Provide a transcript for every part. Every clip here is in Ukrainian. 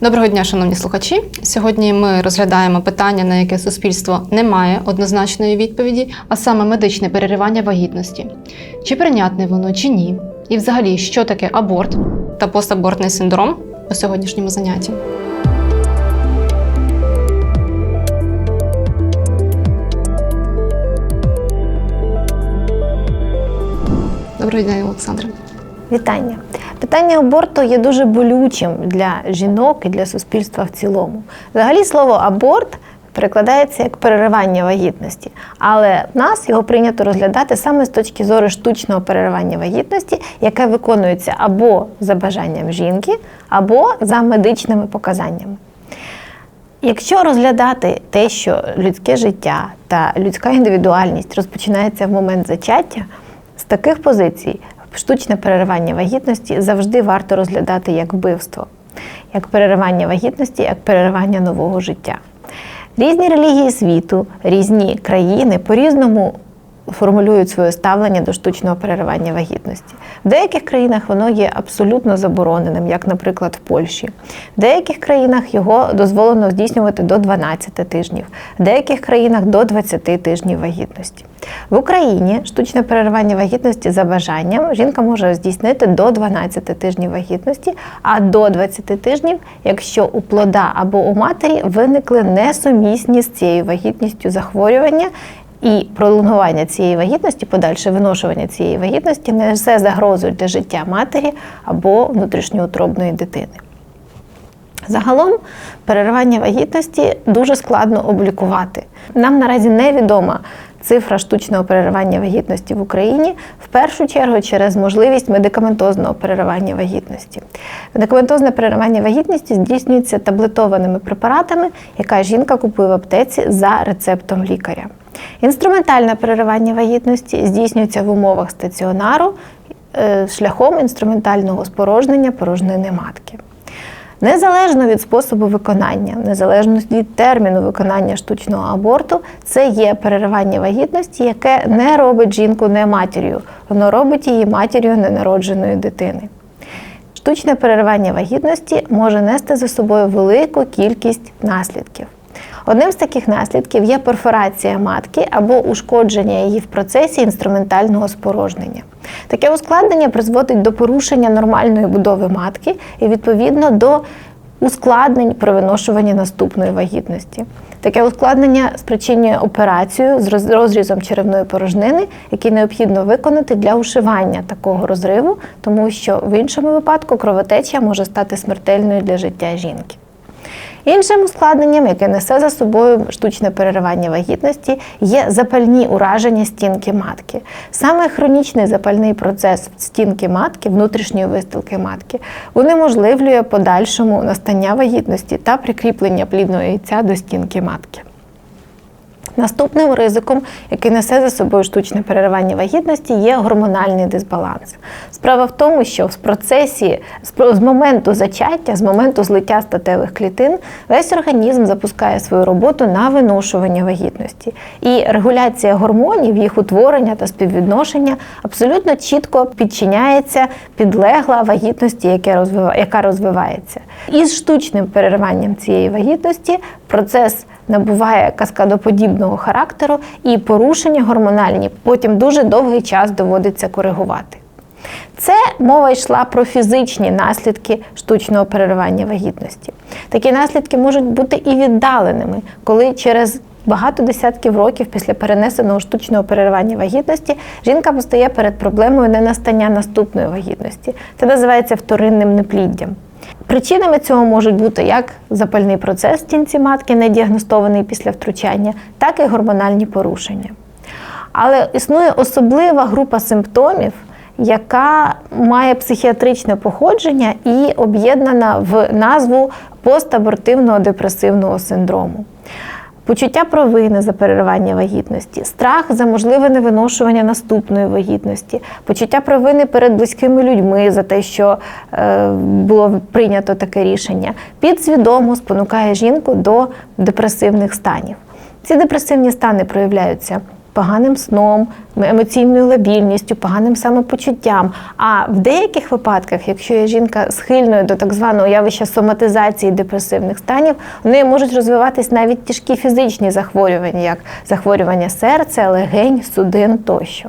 Доброго дня, шановні слухачі. Сьогодні ми розглядаємо питання, на яке суспільство не має однозначної відповіді, а саме медичне переривання вагітності. Чи прийнятне воно, чи ні? І взагалі, що таке аборт та постабортний синдром у сьогоднішньому занятті. Доброго дня, Олександре. Вітання. Питання аборту є дуже болючим для жінок і для суспільства в цілому. Взагалі слово аборт перекладається як переривання вагітності, але в нас його прийнято розглядати саме з точки зору штучного переривання вагітності, яке виконується або за бажанням жінки, або за медичними показаннями. Якщо розглядати те, що людське життя та людська індивідуальність розпочинається в момент зачаття, з таких позицій штучне переривання вагітності завжди варто розглядати як вбивство, як переривання вагітності, як переривання нового життя. Різні релігії світу, різні країни по-різному формулюють своє ставлення до штучного переривання вагітності. В деяких країнах воно є абсолютно забороненим, як, наприклад, в Польщі. В деяких країнах його дозволено здійснювати до 12 тижнів, в деяких країнах до 20 тижнів вагітності. В Україні штучне переривання вагітності за бажанням жінка може здійснити до 12 тижнів вагітності, а до 20 тижнів, якщо у плода або у матері виникли несумісні з цією вагітністю захворювання. І пролонгування цієї вагітності, подальше виношування цієї вагітності несе загрозу для життя матері або внутрішньоутробної дитини. Загалом переривання вагітності дуже складно облікувати. Нам наразі невідома цифра штучного переривання вагітності в Україні, в першу чергу через можливість медикаментозного переривання вагітності. Медикаментозне переривання вагітності здійснюється таблетованими препаратами, яка жінка купує в аптеці за рецептом лікаря. Інструментальне переривання вагітності здійснюється в умовах стаціонару е, шляхом інструментального спорожнення порожнини матки. Незалежно від способу виконання, незалежно від терміну виконання штучного аборту, це є переривання вагітності, яке не робить жінку не матір'ю, воно робить її матір'ю ненародженої дитини. Штучне переривання вагітності може нести за собою велику кількість наслідків. Одним з таких наслідків є перфорація матки або ушкодження її в процесі інструментального спорожнення. Таке ускладнення призводить до порушення нормальної будови матки і, відповідно, до ускладнень при виношуванні наступної вагітності. Таке ускладнення спричинює операцію з розрізом черевної порожнини, який необхідно виконати для ушивання такого розриву, тому що в іншому випадку кровотеча може стати смертельною для життя жінки. Іншим ускладненням, яке несе за собою штучне переривання вагітності, є запальні ураження стінки матки. Саме хронічний запальний процес стінки матки, внутрішньої вистилки матки, унеможливлює подальшому настання вагітності та прикріплення плідного яйця до стінки матки. Наступним ризиком, який несе за собою штучне переривання вагітності, є гормональний дисбаланс. Справа в тому, що в процесі з з моменту зачаття, з моменту злиття статевих клітин, весь організм запускає свою роботу на виношування вагітності. І регуляція гормонів, їх утворення та співвідношення абсолютно чітко підчиняється підлегла вагітності, яка розвивається. Із штучним перериванням цієї вагітності процес набуває каскадоподібного характеру і порушення гормональні потім дуже довгий час доводиться коригувати. Це мова йшла про фізичні наслідки штучного переривання вагітності. Такі наслідки можуть бути і віддаленими, коли через багато десятків років після перенесеного штучного переривання вагітності жінка постає перед проблемою ненастання наступної вагітності. Це називається вторинним непліддям. Причинами цього можуть бути як запальний процес в тінці матки, не діагностований після втручання, так і гормональні порушення. Але існує особлива група симптомів, яка має психіатричне походження і об'єднана в назву постабортивного депресивного синдрому. Почуття провини за переривання вагітності, страх за можливе невиношування наступної вагітності, почуття провини перед близькими людьми за те, що е, було прийнято таке рішення, підсвідомо спонукає жінку до депресивних станів. Ці депресивні стани проявляються поганим сном, емоційною лабільністю, поганим самопочуттям. А в деяких випадках, якщо є жінка схильною до так званого явища соматизації депресивних станів, в неї можуть розвиватись навіть тяжкі фізичні захворювання, як захворювання серця, легень, судин тощо.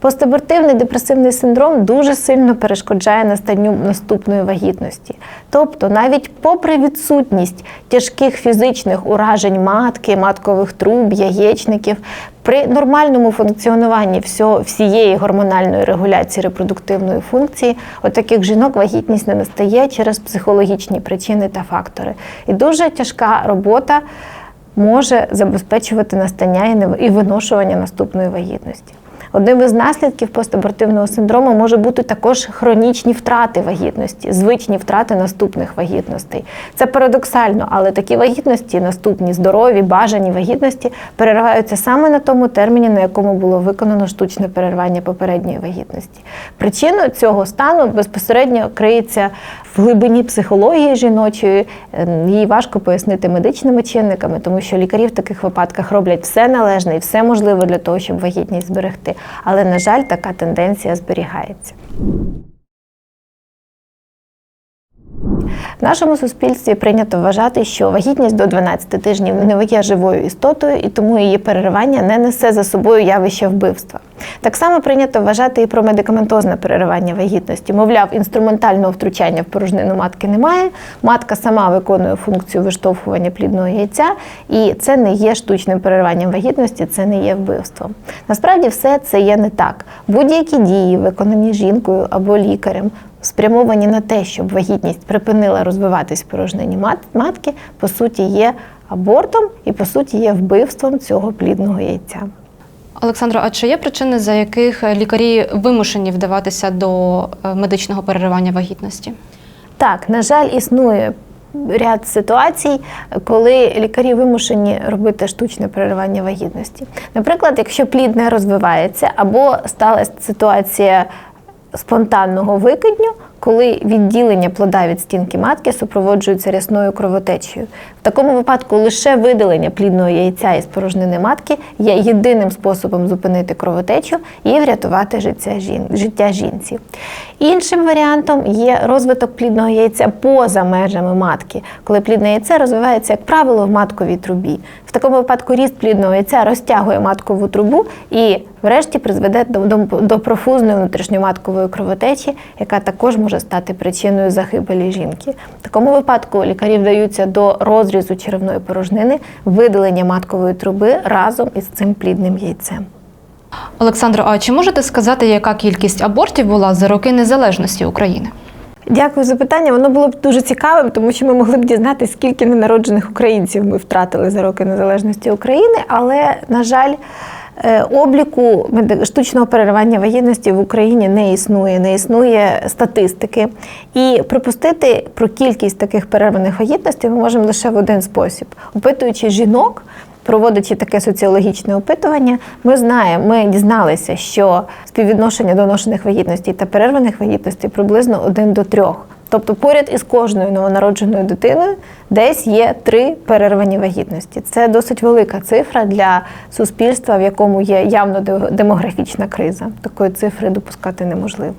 Постабортивний депресивний синдром дуже сильно перешкоджає настанню наступної вагітності. Тобто, навіть попри відсутність тяжких фізичних уражень матки, маткових труб, яєчників, при нормальному функціонуванні всієї гормональної регуляції репродуктивної функції, от таких жінок вагітність не настає через психологічні причини та фактори. І дуже тяжка робота може забезпечувати настання і виношування наступної вагітності. Одним із наслідків постабортивного синдрому може бути також хронічні втрати вагітності, звичні втрати наступних вагітностей. Це парадоксально, але такі вагітності, наступні здорові, бажані вагітності, перериваються саме на тому терміні, на якому було виконано штучне перервання попередньої вагітності. Причиною цього стану безпосередньо криється в глибині психології жіночої. Е, Її важко пояснити медичними чинниками, тому що лікарі в таких випадках роблять все належне і все можливе для того, щоб вагітність зберегти. Але, на жаль, така тенденція зберігається. В нашому суспільстві прийнято вважати, що вагітність до 12 тижнів не є живою істотою, і тому її переривання не несе за собою явище вбивства. Так само прийнято вважати і про медикаментозне переривання вагітності. Мовляв, інструментального втручання в порожнину матки немає. Матка сама виконує функцію виштовхування плідного яйця, і це не є штучним перериванням вагітності, це не є вбивством. Насправді все це є не так. Будь-які дії, виконані жінкою або лікарем, спрямовані на те, щоб вагітність припинила розвиватись в порожнині матки, по суті, є абортом і по суті є вбивством цього плідного яйця. Олександро, а чи є причини, за яких лікарі вимушені вдаватися до е, медичного переривання вагітності? Так, на жаль, існує ряд ситуацій, коли лікарі вимушені робити штучне переривання вагітності. Наприклад, якщо плід не розвивається, або сталася ситуація спонтанного викидню, коли відділення плода від стінки матки супроводжується рясною кровотечею. В такому випадку лише видалення плідного яйця із порожнини матки є єдиним способом зупинити кровотечу і врятувати життя, жін... життя жінці. Іншим варіантом є розвиток плідного яйця поза межами матки, коли плідне яйце розвивається, як правило, в матковій трубі. В такому випадку ріст плідного яйця розтягує маткову трубу і, врешті, призведе до, до, до профузної внутрішньоматкової кровотечі, яка також може стати причиною загибелі жінки. В такому випадку лікарі вдаються до розрізу черевної порожнини, видалення маткової труби разом із цим плідним яйцем. Олександро, а чи можете сказати, яка кількість абортів була за роки незалежності України? Дякую за питання. Воно було б дуже цікавим, тому що ми могли б дізнатися, скільки ненароджених українців ми втратили за роки незалежності України. Але, на жаль, обліку штучного переривання вагітності в Україні не існує, не існує статистики. І припустити про кількість таких перерваних вагітностей ми можемо лише в один спосіб, опитуючи жінок. Проводячи таке соціологічне опитування, ми знаємо, ми дізналися, що співвідношення доношених вагітностей та перерваних вагітностей приблизно 1 до 3. Тобто поряд із кожною новонародженою дитиною десь є три перервані вагітності. Це досить велика цифра для суспільства, в якому є явно демографічна криза. Такої цифри допускати неможливо.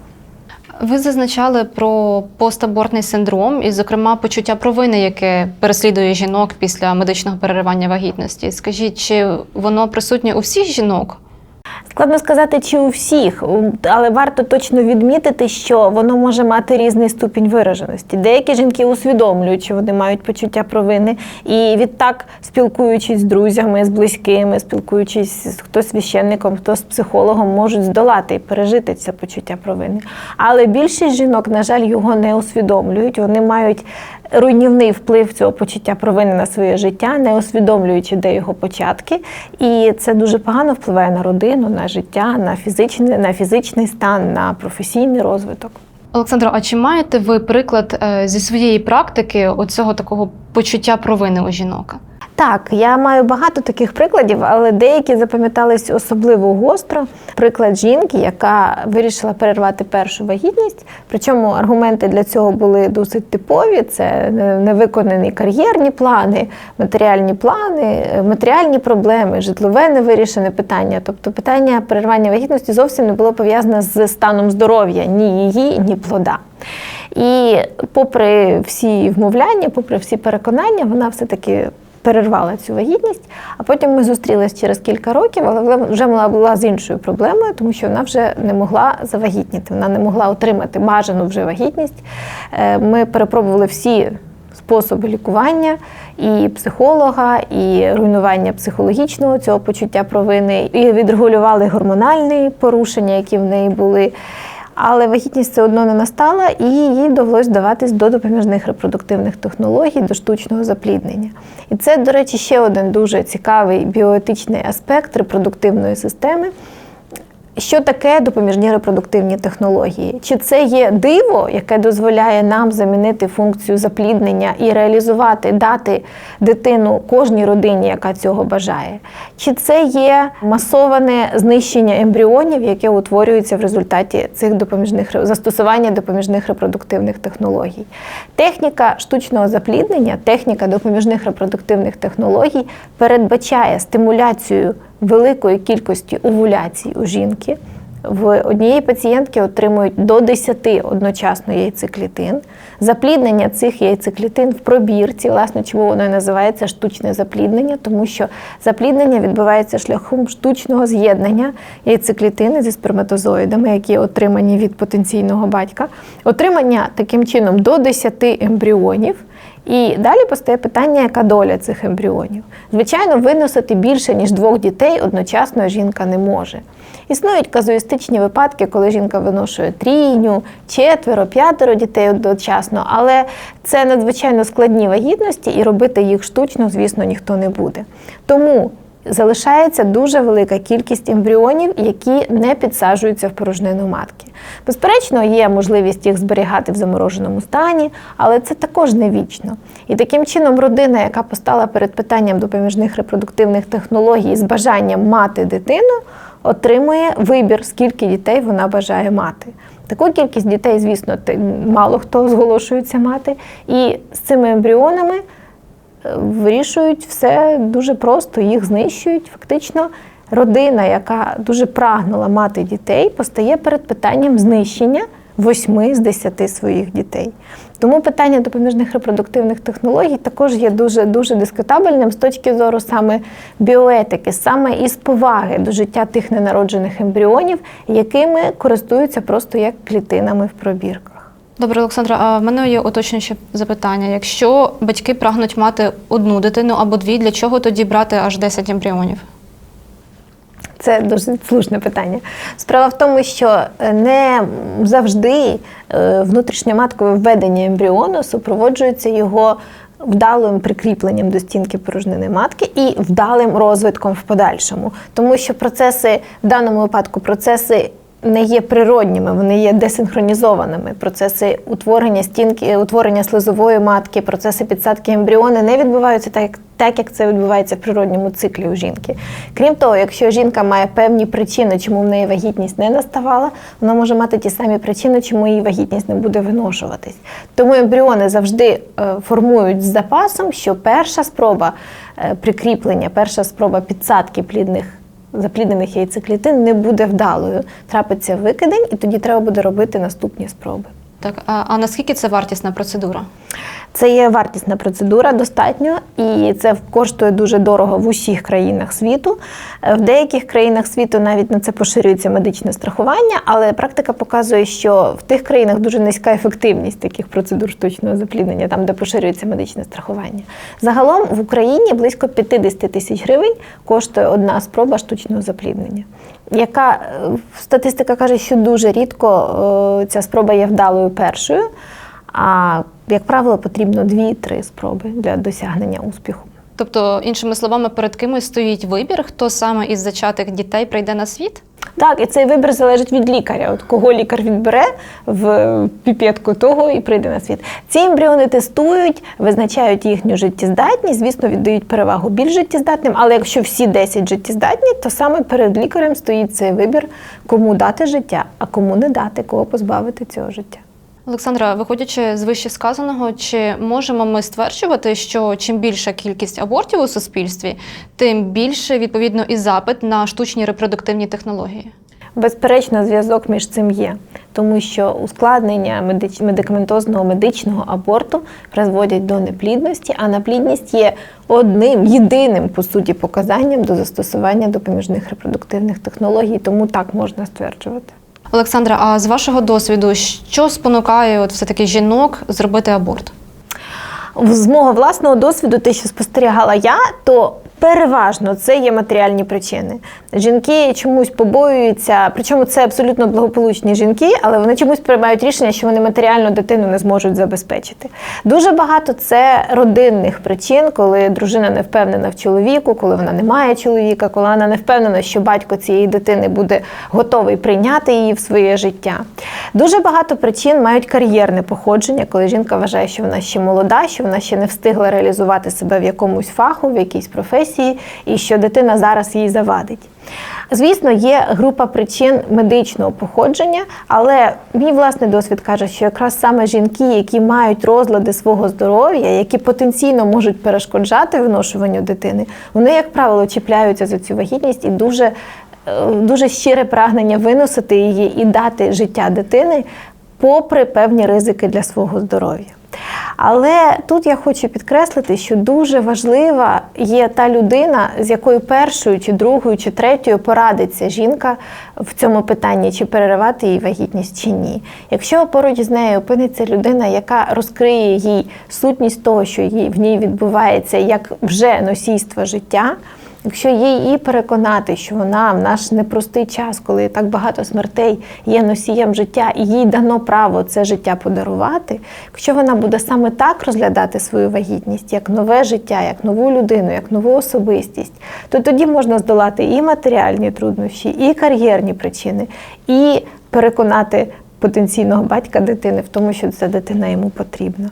Ви зазначали про постабортний синдром і, зокрема, почуття провини, яке переслідує жінок після медичного переривання вагітності. Скажіть, чи воно присутнє у всіх жінок? Складно сказати, чи у всіх, але варто точно відмітити, що воно може мати різний ступінь вираженості. Деякі жінки усвідомлюють, що вони мають почуття провини, і відтак, спілкуючись з друзями, з близькими, спілкуючись з хто священником, хто з психологом, можуть здолати і пережити це почуття провини. Але більшість жінок, на жаль, його не усвідомлюють. Вони мають руйнівний вплив цього почуття провини на своє життя, не усвідомлюючи, де його початки. І це дуже погано впливає на родину, на життя, на фізичний, на фізичний стан, на професійний розвиток. Олександро, а чи маєте ви приклад е, зі своєї практики оцього такого почуття провини у жінок? Так, я маю багато таких прикладів, але деякі запам'ятались особливо гостро. Приклад жінки, яка вирішила перервати першу вагітність. Причому аргументи для цього були досить типові: це невиконані кар'єрні плани, матеріальні плани, е, матеріальні проблеми, житлове невирішене питання. Тобто питання перервання вагітності зовсім не було пов'язане з станом здоров'я ні її, ні плода. І попри всі вмовляння, попри всі переконання, вона все-таки перервала цю вагітність. А потім ми зустрілись через кілька років, але вже вона була з іншою проблемою, тому що вона вже не могла завагітніти, вона не могла отримати бажану вже вагітність. Е, Ми перепробували всі способи лікування і психолога, і руйнування психологічного цього почуття провини, і відрегулювали гормональні порушення, які в неї були. Але вагітність все одно не настала, і їй довелось вдаватись до допоміжних репродуктивних технологій, до штучного запліднення. І це, до речі, ще один дуже цікавий біоетичний аспект репродуктивної системи. Що таке допоміжні репродуктивні технології? Чи це є диво, яке дозволяє нам замінити функцію запліднення і реалізувати, дати дитину кожній родині, яка цього бажає? Чи це є масоване знищення ембріонів, яке утворюється в результаті цих допоміжних застосування допоміжних репродуктивних технологій? Техніка штучного запліднення, техніка допоміжних репродуктивних технологій передбачає стимуляцію великої кількості овуляцій у жінки. В однієї пацієнтки отримують до 10 одночасно яйцеклітин. Запліднення цих яйцеклітин в пробірці, власне, чому воно і називається штучне запліднення, тому що запліднення відбувається шляхом штучного з'єднання яйцеклітини зі сперматозоїдами, які отримані від потенційного батька. Отримання таким чином до 10 ембріонів. І далі постає питання, яка доля цих ембріонів. Звичайно, виносити більше, ніж двох дітей одночасно жінка не може. Існують казуїстичні випадки, коли жінка виношує трійню, четверо, п'ятеро дітей одночасно, але це надзвичайно складні вагітності, і робити їх штучно, звісно, ніхто не буде. Тому залишається дуже велика кількість ембріонів, які не підсаджуються в порожнину матки. Безперечно, є можливість їх зберігати в замороженому стані, але це також не вічно. І таким чином родина, яка постала перед питанням допоміжних репродуктивних технологій з бажанням мати дитину, отримує вибір, скільки дітей вона бажає мати. Таку кількість дітей, звісно, мало хто зголошується мати. І з цими ембріонами вирішують все дуже просто, їх знищують. Фактично, родина, яка дуже прагнула мати дітей, постає перед питанням знищення восьми з десяти своїх дітей. Тому питання допоміжних репродуктивних технологій також є дуже дуже дискутабельним з точки зору саме біоетики, саме із поваги до життя тих ненароджених ембріонів, якими користуються просто як клітинами в пробірках. Добре, Олександра, а в мене є уточнююче запитання. Якщо батьки прагнуть мати одну дитину або дві, для чого тоді брати аж 10 ембріонів? Це дуже слушне питання. Справа в тому, що е, не завжди е, внутрішньоматкове введення ембріону супроводжується його вдалим прикріпленням до стінки порожнини матки і вдалим розвитком в подальшому. Тому що процеси в даному випадку процеси. Не є природніми, вони є десинхронізованими. Процеси утворення стінки, утворення слизової матки, процеси підсадки ембріони не відбуваються так, так, як це відбувається в природньому циклі у жінки. Крім того, якщо жінка має певні причини, чому в неї вагітність не наставала, вона може мати ті самі причини, чому її вагітність не буде виношуватись. Тому ембріони завжди е, формують з запасом, що перша спроба е, прикріплення, перша спроба підсадки плідних. Запліднених яйцеклітин не буде вдалою. Трапиться викидень, і тоді треба буде робити наступні спроби. Так, а, а наскільки це вартісна процедура? Це є вартісна процедура достатньо, і це коштує дуже дорого в усіх країнах світу. В деяких країнах світу навіть на це поширюється медичне страхування, але практика показує, що в тих країнах дуже низька ефективність таких процедур штучного запліднення, там де поширюється медичне страхування. Загалом в Україні близько 50 тисяч гривень коштує одна спроба штучного запліднення. Яка е, статистика каже, що дуже рідко е, ця спроба є вдалою першою. А як правило, потрібно 2-3 спроби для досягнення успіху. Тобто, іншими словами, перед кимось стоїть вибір, хто саме із зачатих дітей прийде на світ? Так, і цей вибір залежить від лікаря. От кого лікар відбере в піпетку, того і прийде на світ. Ці ембріони тестують, визначають їхню життєздатність, звісно, віддають перевагу більш життєздатним, але якщо всі 10 життєздатні, то саме перед лікарем стоїть цей вибір, кому дати життя, а кому не дати, кого позбавити цього життя. Олександра, виходячи з вище сказаного, чи можемо ми стверджувати, що чим більша кількість абортів у суспільстві, тим більше відповідно і запит на штучні репродуктивні технології? Безперечно, зв'язок між цим є, тому що ускладнення медикаментозного медичного аборту призводять до неплідності, а неплідність є одним єдиним по суті показанням до застосування допоміжних репродуктивних технологій, тому так можна стверджувати. Олександра, а з вашого досвіду, що спонукає от все таки жінок зробити аборт? З мого власного досвіду, те, що спостерігала я, то переважно це є матеріальні причини. Жінки чомусь побоюються, причому це абсолютно благополучні жінки, але вони чомусь приймають рішення, що вони матеріально дитину не зможуть забезпечити. Дуже багато це родинних причин, коли дружина не впевнена в чоловіку, коли вона не має чоловіка, коли вона не впевнена, що батько цієї дитини буде готовий прийняти її в своє життя. Дуже багато причин мають кар'єрне походження, коли жінка вважає, що вона ще молода, що вона ще не встигла реалізувати себе в якомусь фаху, в якійсь професії, і що дитина зараз їй завадить. Звісно, є група причин медичного походження, але мій власний досвід каже, що якраз саме жінки, які мають розлади свого здоров'я, які потенційно можуть перешкоджати виношуванню дитини, вони, як правило, чіпляються за цю вагітність і дуже, е, дуже щире прагнення виносити її і дати життя дитини, попри певні ризики для свого здоров'я. Але тут я хочу підкреслити, що дуже важлива є та людина, з якою першою, чи другою, чи третьою порадиться жінка в цьому питанні, чи переривати її вагітність чи ні. Якщо поруч з нею опиниться людина, яка розкриє їй сутність того, що в ній відбувається, як вже носійство життя. Якщо її переконати, що вона в наш непростий час, коли так багато смертей є носієм життя, і їй дано право це життя подарувати, якщо вона буде саме так розглядати свою вагітність, як нове життя, як нову людину, як нову особистість, то тоді можна здолати і матеріальні труднощі, і кар'єрні причини, і переконати потенційного батька дитини в тому, що ця дитина йому потрібна.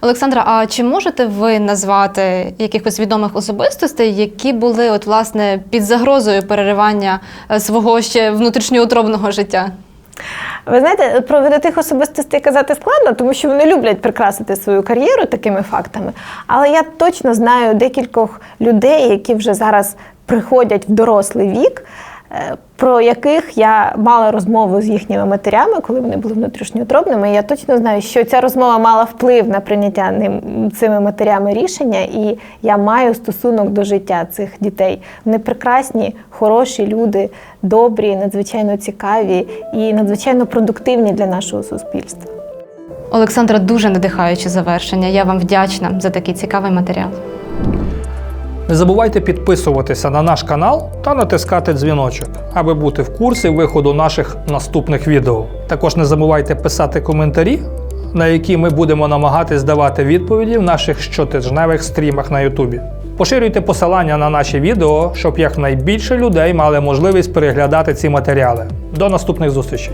Олександра, а чи можете ви назвати якихось відомих особистостей, які були от власне під загрозою переривання е, свого ще внутрішньоутробного життя? Ви знаєте, про видатих особистостей казати складно, тому що вони люблять прикрасити свою кар'єру такими фактами. Але я точно знаю декількох людей, які вже зараз приходять в дорослий вік, про яких я мала розмову з їхніми матерями, коли вони були внутрішньоутробними. Я точно знаю, що ця розмова мала вплив на прийняття ним цими матерями рішення, і я маю стосунок до життя цих дітей. Вони прекрасні, хороші люди, добрі, надзвичайно цікаві і надзвичайно продуктивні для нашого суспільства. Олександра, дуже надихаюче завершення. Я вам вдячна за такий цікавий матеріал. Не забувайте підписуватися на наш канал та натискати дзвіночок, аби бути в курсі виходу наших наступних відео. Також не забувайте писати коментарі, на які ми будемо намагатись давати відповіді в наших щотижневих стрімах на Ютубі. Поширюйте посилання на наші відео, щоб якнайбільше людей мали можливість переглядати ці матеріали. До наступних зустрічей!